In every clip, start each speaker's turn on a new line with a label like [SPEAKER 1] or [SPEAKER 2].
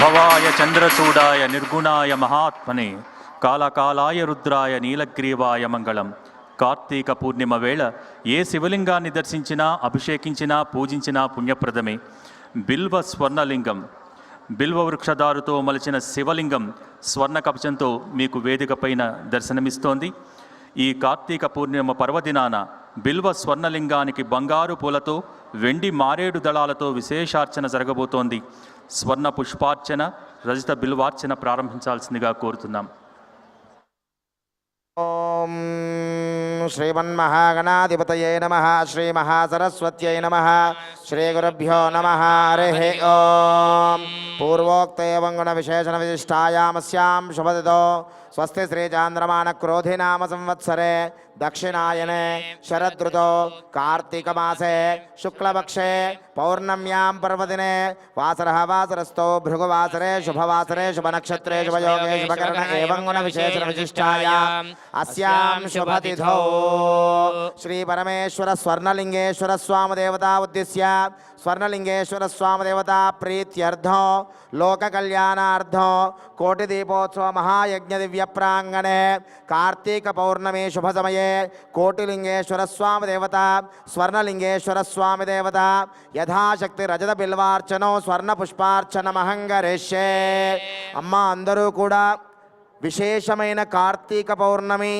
[SPEAKER 1] భవాయ చంద్రచూడాయ నిర్గుణాయ మహాత్మనే కాలకాలాయ రుద్రాయ నీలగ్రీవాయ మంగళం. కార్తీక పూర్ణిమ వేళ ఏ శివలింగాన్ని దర్శించినా అభిషేకించినా పూజించినా పుణ్యప్రదమే. బిల్వ స్వర్ణలింగం. బిల్వ వృక్షదారుతో మలిచిన శివలింగం స్వర్ణ కవచంతో మీకు వేదిక పైన దర్శనమిస్తోంది. ఈ కార్తీక పూర్ణిమ పర్వదినాన బిల్వ స్వర్ణలింగానికి బంగారు పూలతో వెండి మారేడు దళాలతో విశేషార్చన జరగబోతోంది. స్వర్ణ పుష్పార్చన రజిత బిల్వార్చన ప్రారంభించాల్సిందిగా కోరుతున్నాం.
[SPEAKER 2] ఓం శ్రీమన్మహాగణాధిపతయే నమ శ్రీమహాసరస్వత్యై నమ శ్రీగురుభ్యో నమ హరి ఓం. పూర్వోక్తేవంగుణ విశేషణ విశిష్టాయామస్యాం శుభదితో स्वस्ति श्रीचान्द्रमाणक्रोधिनाम संवत्सरे दक्षिणायने शरदृतौ कार्तीकमासे शुक्लपक्षे पौर्णम्यां पर्वदिने वासरः वासरस्थौ भृगुवासरे शुभवासरे शुभनक्षत्रे शुभयोगे शुभकर्ण एवं गुण गुणविशेषणविशिष्टायाम् अस्यां शुभतिथौ। देवता उद्दिश्य स्वर्णलिङ्गेश्वरस्वामदेवता कोटिदीपोत्सव महायज्ञ दिव्य ప్రాంగణే కార్తీక పౌర్ణమి శుభ సమయే కోటిలింగేశ్వర స్వామి దేవత స్వర్ణలింగేశ్వర స్వామి దేవత యథాశక్తి రజత బిల్వార్చనో స్వర్ణ పుష్పార్చన మహంగరేషే అమ్మ అందరూ కూడా విశేషమైన కార్తీక పౌర్ణమి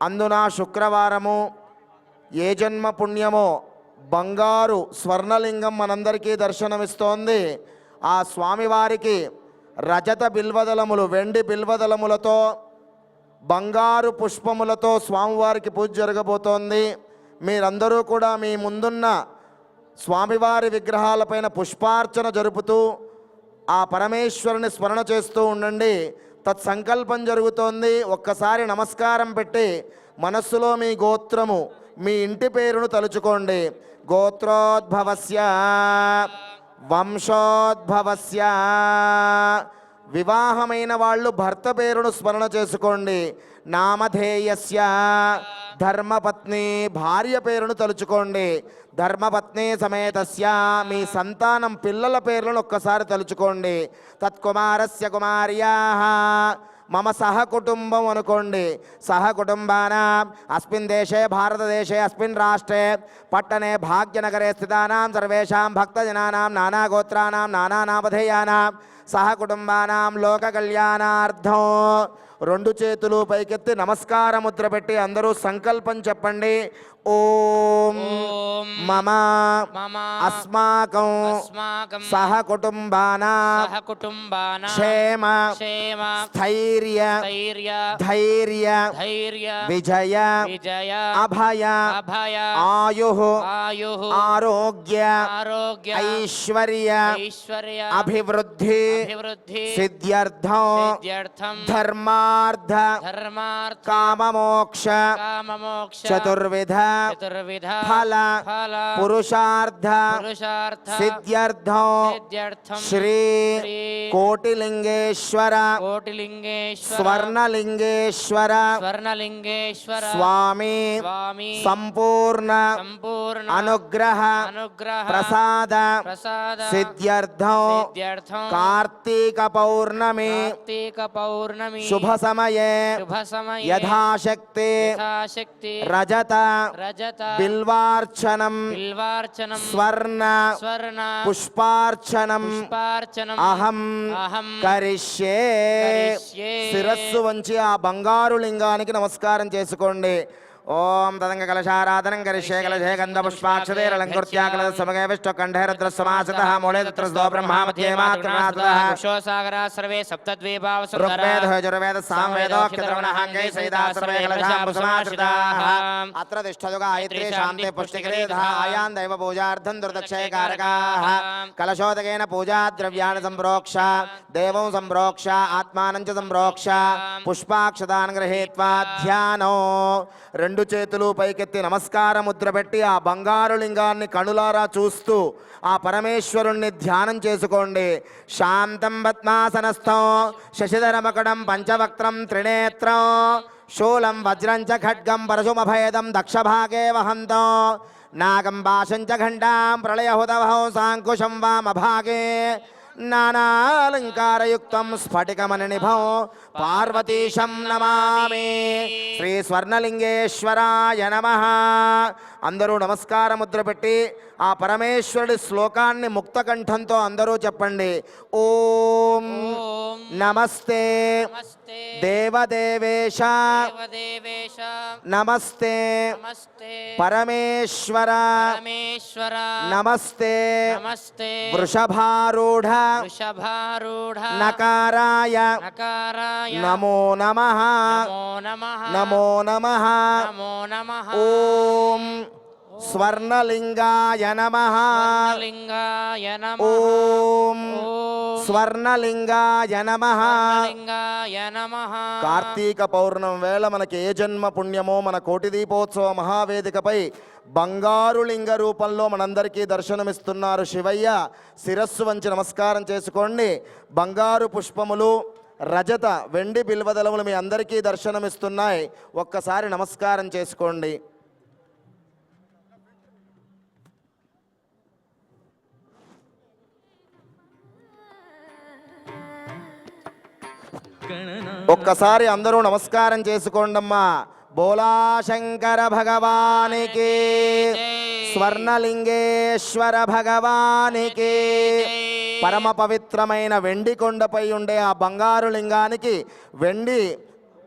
[SPEAKER 2] అందున శుక్రవారము ఏ జన్మ పుణ్యమో బంగారు స్వర్ణలింగం మనందరికీ దర్శనమిస్తోంది ఆ స్వామివారికి రజత బిల్వదలములు వెండి బిల్వదలములతో బంగారు పుష్పములతో స్వామివారికి పూజ జరగబోతోంది. మీరందరూ కూడా మీ ముందున్న స్వామివారి విగ్రహాలపైన పుష్పార్చన జరుపుతూ ఆ పరమేశ్వరుని స్మరణ చేస్తూ ఉండండి. తత్సంకల్పం జరుగుతోంది. ఒక్కసారి నమస్కారం పెట్టి మనస్సులో మీ గోత్రము మీ ఇంటి పేరును తలుచుకోండి. గోత్రోద్భవస్య. వంశోద్భవస్య. వివాహమైన వాళ్ళు భర్త పేరును స్మరణ చేసుకోండి. నామధేయస్య. ధర్మపత్ని భార్య పేరును తలుచుకోండి. ధర్మపత్ని సమేతస్య. మీ సంతానం పిల్లల పేర్లను ఒక్కసారి తలుచుకోండి. తత్కుమారస్య కుమార్యా. మమ సహ కుటుంబం అనుకోండి. సహ కుటుంబాన అస్మిన్ దేశే భారతదేశే అస్మిన్ రాష్ట్రే. పట్టణే భాగ్యనగరే స్థితానాం సర్వేషాం భక్తజనానాం నానాగోత్రానాం నానానామధేయానాం. సహ కుటుంబానాం లోక కళ్యాణార్థం రెండు చేతులు పైకెత్తి నమస్కార ముద్ర పెట్టి అందరూ సంకల్పం చెప్పండి. ఓం మమ అస్మాకం సహ కుటుంబానా క్షేమ స్థైర్య
[SPEAKER 3] ధైర్య
[SPEAKER 2] విజయ
[SPEAKER 3] విజయ
[SPEAKER 2] అభయ
[SPEAKER 3] అభయ
[SPEAKER 2] ఆయు ఆరోగ్య
[SPEAKER 3] ఆరోగ్య
[SPEAKER 2] ఐశ్వర్య
[SPEAKER 3] ఐశ్వర్య
[SPEAKER 2] అభివృద్ధి సిద్ధ్యర్థం
[SPEAKER 3] సిద్ధ్యర్థం
[SPEAKER 2] ధర్మార్థ
[SPEAKER 3] ధర్మార్థ
[SPEAKER 2] కామమోక్ష
[SPEAKER 3] కామమోక్ష
[SPEAKER 2] చతుర్విధ
[SPEAKER 3] చతుర్విధ
[SPEAKER 2] ఫల
[SPEAKER 3] ఫల
[SPEAKER 2] పురుషార్థ
[SPEAKER 3] పురుషార్థ
[SPEAKER 2] సిద్ధ్యర్థం
[SPEAKER 3] సిద్ధ్యర్థం
[SPEAKER 2] శ్రీ
[SPEAKER 3] శ్రీ
[SPEAKER 2] కోటిలింగేశ్వర
[SPEAKER 3] కోటిలింగేశ్వర
[SPEAKER 2] స్వర్ణలింగేశ్వర
[SPEAKER 3] స్వర్ణలింగేశ్వర
[SPEAKER 2] స్వామి
[SPEAKER 3] స్వామి
[SPEAKER 2] సంపూర్ణ
[SPEAKER 3] సంపూర్ణ
[SPEAKER 2] అనుగ్రహ
[SPEAKER 3] అనుగ్రహ
[SPEAKER 2] ప్రసాద
[SPEAKER 3] ప్రసాద
[SPEAKER 2] సిద్ధ్యర్థం
[SPEAKER 3] సిద్ధ్యర్థం
[SPEAKER 2] కార్తీక పౌర్ణమి
[SPEAKER 3] కార్తీక పౌర్ణమి
[SPEAKER 2] శుభ సమయే
[SPEAKER 3] శుభ సమయ
[SPEAKER 2] యథాశక్తి
[SPEAKER 3] యథాశక్తి
[SPEAKER 2] రజత
[SPEAKER 3] రజత
[SPEAKER 2] బిల్వార్చనం
[SPEAKER 3] బిల్వార్చనం
[SPEAKER 2] స్వర్ణ
[SPEAKER 3] స్వర్ణ
[SPEAKER 2] పుష్పార్చనం
[SPEAKER 3] పుష్పార్చనం
[SPEAKER 2] అహం
[SPEAKER 3] అహం
[SPEAKER 2] కరిష్యే
[SPEAKER 3] కరిష్యే.
[SPEAKER 2] శిరస్సు వంచి ఆ బంగారు లింగానికి నమస్కారం చేసుకోండి. ओम तदंग कलशाराधन करिष्ये कलशे गन्धपुष्पाक्षतेरलङ्कृत्या कलशसमगे विष्टकण्ठैरुद्रसमासितः मूले तत्र सदो ब्रह्मा
[SPEAKER 3] मध्ये मात्रनाथः वृक्षोसागरः
[SPEAKER 2] सर्वे सप्तद्वीपावसुन्दरः ऋग्वेदः सामवेदोक्षत्रमणहाङ्गै सैदा सर्वे कलशा कलशाम्बुसमाश्रिताः। अत्र तिष्ठदुगायत्री शान्ते पुष्टिकरेधः आयान् दैव पूजार्थं दुर्दक्षये कारकाः कलशोदकेन पूजा द्रव्याणि सम्प्रोक्ष देवं सम्प्रोक्ष आत्मानं च सम्प्रोक्ष पुष्पाक्षदान् गृहीत्वा ध्यानो। రెండు చేతులు పైకెత్తి నమస్కార ముద్ర పెట్టి ఆ బంగారు లింగాన్ని కనులారా చూస్తూ ఆ పరమేశ్వరుణ్ణి ధ్యానం చేసుకోండి. శాంతం పద్మాసనస్థం శశిధరమకడం పంచవక్త్రం త్రినేత్రం శూలం వజ్రం చ ఖడ్గం పరశుమభేదం దక్షభాగే వహంతం నాగం భాషం చ ఘంటాం ప్రళయహుతవహం సాంకుశం వామభాగే నానాలంకారయుక్తం స్ఫటికమని నిభం పార్వతీశం నమామి శ్రీ స్వర్ణలింగేశ్వరాయ నమ అందరూ నమస్కార ముద్ర పెట్టి ఆ పరమేశ్వరుడి శ్లోకాన్ని ముక్తకంఠంతో అందరూ చెప్పండి. ఓం
[SPEAKER 3] ఓం
[SPEAKER 2] నమస్తే
[SPEAKER 3] నమస్తే
[SPEAKER 2] దేవదేవేశ
[SPEAKER 3] దేవదేవేశ
[SPEAKER 2] నమస్తే
[SPEAKER 3] నమస్తే
[SPEAKER 2] పరమేశ్వర
[SPEAKER 3] పరమేశ్వర
[SPEAKER 2] నమస్తే
[SPEAKER 3] నమస్తే
[SPEAKER 2] వృషభారూఢ
[SPEAKER 3] వృషభారూఢ
[SPEAKER 2] నకారాయ
[SPEAKER 3] నకారాయ
[SPEAKER 2] స్వర్ణలింగాయ నమ. కార్తీక పౌర్ణం వేళ మనకి ఏ జన్మ పుణ్యమో మన కోటి దీపోత్సవ మహావేదికపై బంగారు లింగ రూపంలో మనందరికీ దర్శనమిస్తున్నారు శివయ్య. శిరస్సు వంచి నమస్కారం చేసుకోండి. బంగారు పుష్పములు రజత వెండి బిల్వదలములు మీ అందరికీ దర్శనమిస్తున్నాయి. ఒక్కసారి నమస్కారం చేసుకోండి. ఒక్కసారి అందరూ నమస్కారం చేసుకోండమ్మా. బోలా శంకర భగవానికి స్వర్ణలింగేశ్వర భగవానికి పరమ పవిత్రమైన వెండి కొండపై ఉండే ఆ బంగారు లింగానికి వెండి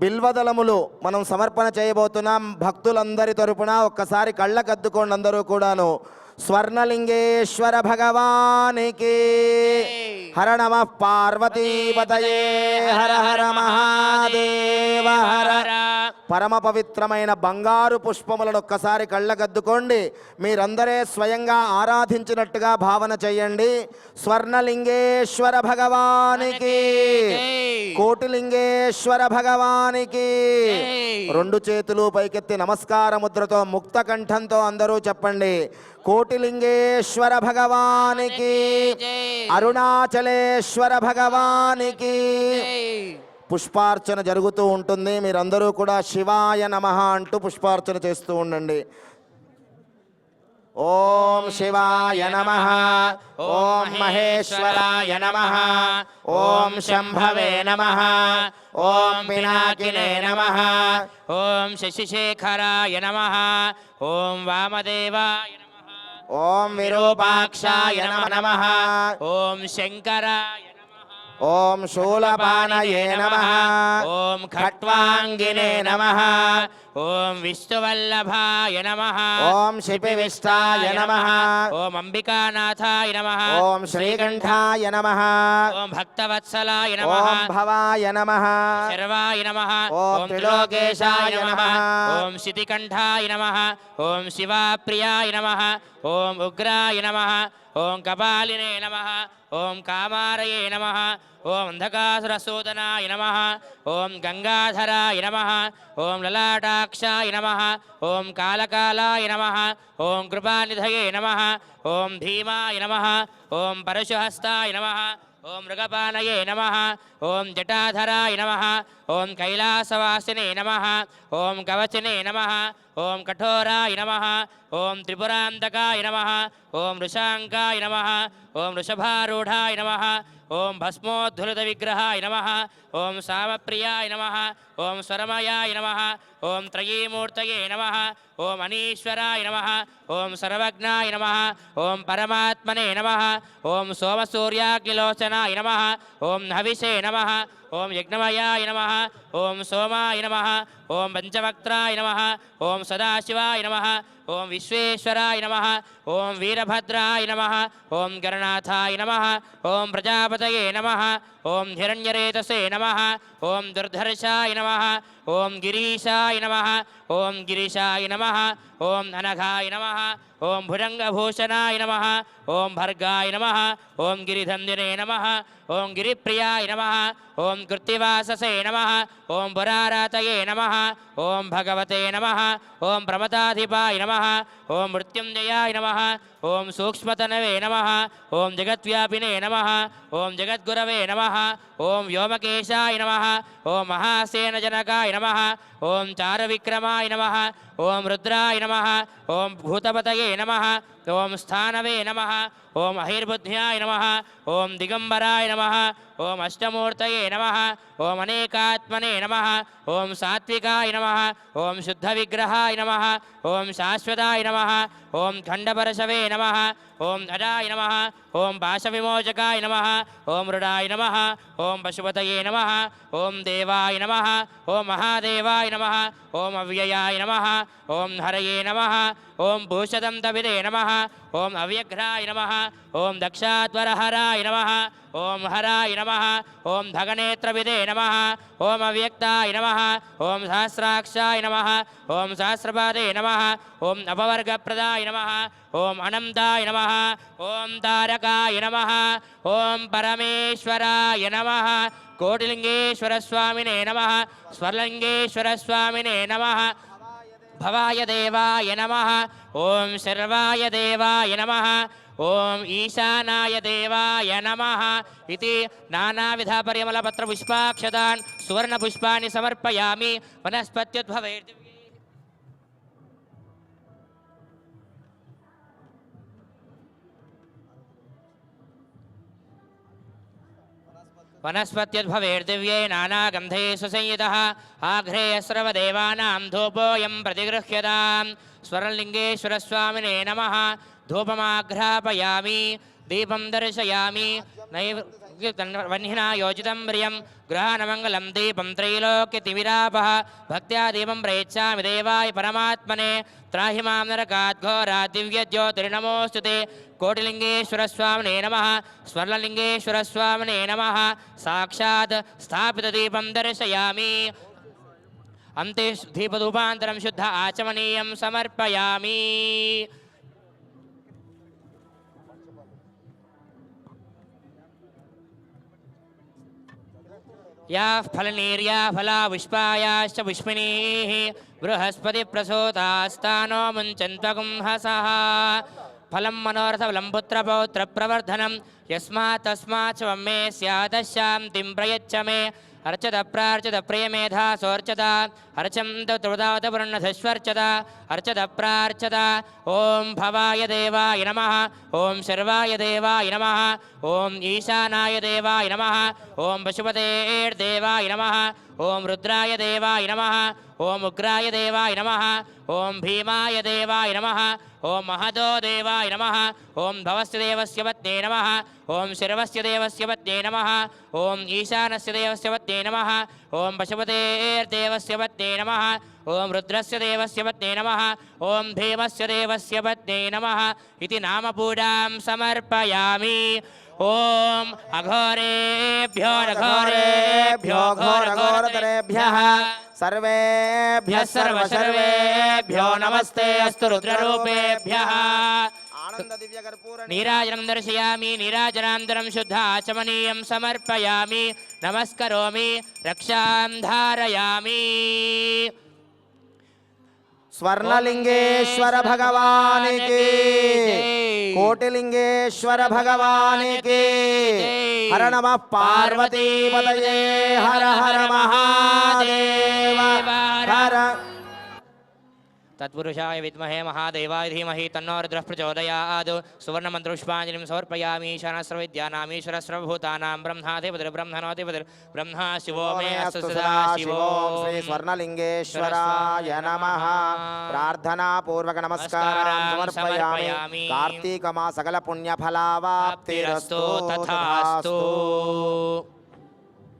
[SPEAKER 2] బిల్వదళములు మనం సమర్పణ చేయబోతున్నాం. భక్తులందరి తరపున ఒక్కసారి కళ్ళకద్దుకోండి అందరూ కూడాను. స్వర్ణలింగేశ్వర భగవానికి. హర నమ పార్వతీపతయే హర హర మహాదేవ హర. పరమ పవిత్రమైన బంగారు పుష్పములను ఒక్కసారి కళ్ళగద్దుకోండి. మీరందరే స్వయంగా ఆరాధించినట్టుగా భావన చేయండి. స్వర్ణలింగేశ్వర భగవానికి. కోటిలింగేశ్వర భగవానికి. రెండు చేతులు పైకెత్తి నమస్కార ముద్రతో ముక్త కంఠంతో అందరూ చెప్పండి. కోటిలింగేశ్వర భగవానికి అరుణాచలేశ్వర భగవానికి పుష్పార్చన జరుగుతూ ఉంటుంది. మీరందరూ కూడా శివాయ నమ అంటూ పుష్పార్చన చేస్తూ ఉండండి. ఓం శివాయ నమ. ఓం మహేశ్వరాయ నమ. ఓం శంభవే నమ. ఓం పినాకినే నమ.
[SPEAKER 3] ఓం శశిశేఖరాయ నమ. ఓం వామదేవాయ నమ.
[SPEAKER 2] ఓం విరూపాక్షాయ నమ. నమ
[SPEAKER 3] ఓం
[SPEAKER 2] శూలపానయే నమ
[SPEAKER 3] ఓం ఖట్వాంగినే నమ ఓం విష్ణువల్లభాయ నమ
[SPEAKER 2] ఓం శిపివిష్టాయ నమ
[SPEAKER 3] ఓం అంబికానాథాయ నమ
[SPEAKER 2] ఓం శ్రీకంఠాయ నమ
[SPEAKER 3] ఓం భక్తవత్సలాయ నమ
[SPEAKER 2] ఓం భవాయ నమ
[SPEAKER 3] శర్వాయ నమ
[SPEAKER 2] ఓం త్రిలోకేశాయ
[SPEAKER 3] నమః. ఓం శితికంఠాయ నమ ఓం శివాప్రియాయ నమ ఓం ఉగ్రాయ నమ ఓం కపాలినే నమ ఓం కామారయే నమ ఓం అంధకాసురసూదనాయ నమ ఓం గంగాధరాయ నమ ఓం లలాటాక్షాయ నమ ఓం కాళకాలాయ నమ ఓం కృపానిధయే నమ ఓం భీమాయ నమ ఓం పరశుహస్తాయ నమ ఓం మృగపానయే నమ ఓం జటాధరాయ నమ ఓం కైలాసవాసినే నమ ఓం కవచనే నమ ఓం కఠోరాయ నమ ఓం త్రిపురాంతకాయ నమ ఓం వృషాంకాయ నమ ఓం వృషభారూఢాయ నమ ఓం భస్మోద్ధులిత విగ్రహాయ నమ ఓం సామప్రియాయ నమ ఓం స్వరమయాయ నమ ఓం త్రయీమూర్తయే నమ ఓం అనీశ్వరాయ నమ ఓం సర్వజ్ఞాయ నమ ఓం పరమాత్మనే నమ ఓం సోమసూర్యాగ్నిలోచనాయ నమ ఓం హవిషే నమ ఓం యజ్ఞమయాయ నమ ఓం సోమాయ నమ ఓం పంచవక్త్రాయ నమ ఓం సదాశివాయ నమ ఓం విశ్వేశ్వరాయ నమ ఓం వీరభద్రాయ నమ ఓం గణనాథాయ నమ ఓం ప్రజాపతయే నమ ఓం హిరణ్యరేతసే నమ ఓం దుర్ధర్షాయ నమ ఓం గిరీశాయ నమ ఓం గిరీశాయ నమ ఓం అనఘాయ నమ ఓం భుజంగభూషణాయ నమ ఓం భర్గాయ నమ ఓం గిరిధందినే నమ ఓం గిరిప్రియాయ నమ ఓం కృత్తివాససే నమ ఓం పురారాతయే నమ ఓం భగవతే నమ ఓం ప్రమతాధిపాయ నమ ఓం మృత్యుంజయాయ నమ ఓం సూక్ష్మతనవే నమ ఓం జగద్వ్యాపినే నమ ఓం జగద్గురవే నమ ఓం వ్యోమకేశాయ నమ ఓం మహాసేనజనకాయ నమ ఓం చారవిక్రమాయ నమ ఓం రుద్రాయ నమ ఓం భూతపతయే నమ ఓం స్థానవే నమ ఓం అహిర్బుద్ధ్యాయ నమ ఓం దిగంబరాయ నమ ఓం అష్టమూర్తయే నమ ఓం అనేకాత్మనే నమ ఓం సాత్వికాయ నమ ఓం శుద్ధ విగ్రహాయ నమ ఓం శాశ్వతాయ నమ ఓం ఖండపరశవే నమ ఓం అజాయ నమ ఓం భాష విమోచకాయ నమ ఓం రుడాయ నమ ఓం పశుపతయే నమ ఓం దేవాయ నమ ఓం మహాదేవాయ నమ ఓం అవ్యయాయ నమ ఓం హరయే నమ ఓం భూషదం తవిదే నమ ఓం అవ్యఘ్రాయ నమ ఓం దక్షాత్వరహరాయ నమ ఓం హరాయ నమ ఓం ధగనేత్రవిదే నమ ఓం అవ్యక్తాయ నమ ఓం సహస్రాక్షాయ నమ ఓం సహస్రపాదే నమ ఓం అపవర్గప్రదాయ నమ ఓం అనంతాయ నమ ఓం తారకాయ నమ ఓం పరమేశ్వరాయ నమ కోటిలింగేశ్వర స్వామినే నమ స్వర్లింగేశ్వర స్వామినే నమ భవాయ దేవాయ నమ ఓం శర్వాయ దేవాయ నమ ఓం ఈశానాయ దేవాయ నమ ఇది నానావిధ పరిమళ పత్ర పుష్పాక్షతాన్ वनस्पत्यद्भवेर्दिव्ये नानागन्धे सुसंयुतः आघ्रेयस्रवदेवानां धूपोऽयं प्रतिगृह्यतां स्वरलिङ्गेश्वरस्वामिने नमः। धूपमाघ्रापयामि। దీపం దర్శయామి. వన్హినా యోజితం ప్రియం. గృహానమంగళం దీపం త్రైలోక్య తిమిరాపహ. భక్త్యా దీపం ప్రయచ్చామి దేవాయ పరమాత్మనే. త్రాహి మాం నరకాద్ఘోరా దివ్యజ్యోతిర్నమోస్తుతే. కోటిలింగేశ్వరస్వామినే నమ. స్వర్ణలింగేశ్వరస్వామినే నమ. సాక్షాత్ స్థాపిత దీపం దర్శయామి. అంతే దీపదూపాంతరం శుద్ధ ఆచమనీయం సమర్పయామి. याः फलनीर्या फला पुष्पायाश्च पुष्पिणीः बृहस्पतिप्रसूतास्तानो मुञ्चन्त्वगुंहसः ఫలం మనోరథబలం పుత్రపౌత్రప్రవర్ధనం యస్మాత్తస్మాచ్ మమ్మే స్యాదశాంతిం ప్రయచ్చ మే అర్చత ప్రార్చత ప్రియమేధాసోర్చత అర్చం తృదావతపృణధస్వర్చత అర్చత ప్రార్చత ఓం భవాయ దేవాయ నమ ఓం శర్వాయ దేవాయ నమ ఓం ఈశానాయ దేవాయ నమ ఓం పశుపతే దేవాయ నమ ఓం రుద్రాయ దేవాయ నమ. ఓం ఉగ్రాయ దేవాయ నమ. ఓం భీమాయ దేవాయ నమ. ఓం మహదో దేవాయ నమ. ఓం భవస్య దేవస్య పత్నే నమ. ఓం శర్వస్య దేవస్య పత్నే నమ. ఓం ఈశానస్య దేవస్య పత్నే నమ. ఓం పశుపతేర్దేవస్య పత్నే నమ. ఓం రుద్రస్య దేవస్య పత్నే నమ. ఓం భీమస్య దేవస్య పత్నే నమ. ఇది నామపూడాం సమర్పయామి. ఓం అఘోరేభ్యో నఘోరేభ్యో
[SPEAKER 2] ఘోర
[SPEAKER 3] ఘోరతరేభ్యః సర్వేభ్యః సర్వ సర్వేభ్యో
[SPEAKER 2] నమస్తే అస్తు రుద్రరూపేభ్యః
[SPEAKER 3] నీరాజనం దర్శయామి నీరాజనాంతరం శుద్ధ ఆచమనీయం సమర్పయామి నమస్కరోమి రక్షాం ధారయామి
[SPEAKER 2] స్వర్ణలింగేశ్వర భగవానికి కోటిలింగేశ్వర భగవానికి హర నమ పార్వతీపతయే హర హర మహాదేవ హర
[SPEAKER 3] తత్పురుషాయ విద్మహే మహాదేవాయ तत्पुरुषाय विद्महे महादेवाय धीमहि तन्नोरुद्रः प्रचोदयात्। सुवर्णमन्त्रुष्पाञ्जलिं समर्पयामि ईशानस्रविद्यानामीश्वरस्रवभूतानां
[SPEAKER 2] ब्रह्माधिपतिर्ब्रह्मणोधिपतिर्ब्रह्मा शिवो मे अस्तु सदा शिवो।
[SPEAKER 3] श्री
[SPEAKER 2] स्वर्णलिंगेश्वराय
[SPEAKER 3] नमः।
[SPEAKER 2] प्रार्थनापूर्वक नमस्कारां समर्पयामि। कार्तीकमा सकलपुण्यफलावाप्तिरस्तु
[SPEAKER 3] तथास्तु।